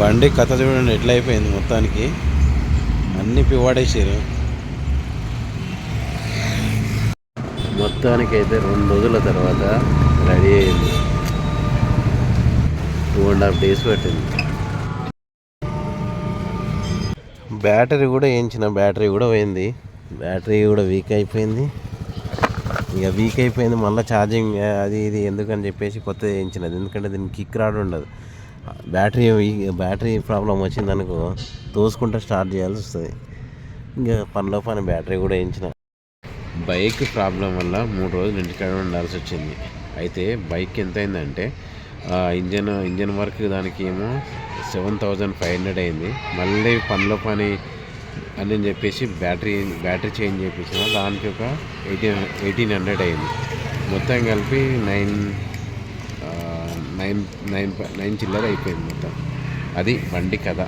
బండి కథ చూడండి ఎట్లా అయిపోయింది మొత్తానికి. అన్ని పివాడేసారు మొత్తానికి అయితే రెండు రోజుల తర్వాత రెడీ అయింది టూ అండ్ హాఫ్ డేస్ పట్టింది. బ్యాటరీ కూడా వేయించిన బ్యాటరీ కూడా పోయింది. బ్యాటరీ కూడా వీక్ అయిపోయింది. ఇక వీక్ అయిపోయింది మళ్ళీ ఛార్జింగ్ అది ఇది ఎందుకని చెప్పేసి కొత్తది వేయించినది. ఎందుకంటే దీనికి కిక్ రాడ్ ఉండదు. బ్యాటరీ బ్యాటరీ ప్రాబ్లం వచ్చిందనుకో తోసుకుంటే స్టార్ట్ చేయాల్సి వస్తుంది. ఇంకా పనిలో పని బ్యాటరీ కూడా వేయించిన. బైక్ ప్రాబ్లం వల్ల మూడు రోజులు ఇంటికాడ ఉండాల్సి వచ్చింది. అయితే బైక్ ఎంత అయిందంటే ఆ, ఇంజన్ ఇంజన్ వర్క్ దానికి ఏమో సెవెన్ థౌజండ్ ఫైవ్ హండ్రెడ్ అయింది. మళ్ళీ పనిలో పని అని చెప్పేసి బ్యాటరీ బ్యాటరీ చేంజ్ చేయించిన దానికి ఒక ఎయిటీన్ ఎయిటీన్ హండ్రెడ్ అయింది. మొత్తం కలిపి నైన్ నైన్ నైన్ నైన్ చిల్లర అయిపోయింది మొత్తం. అది బండి కథ.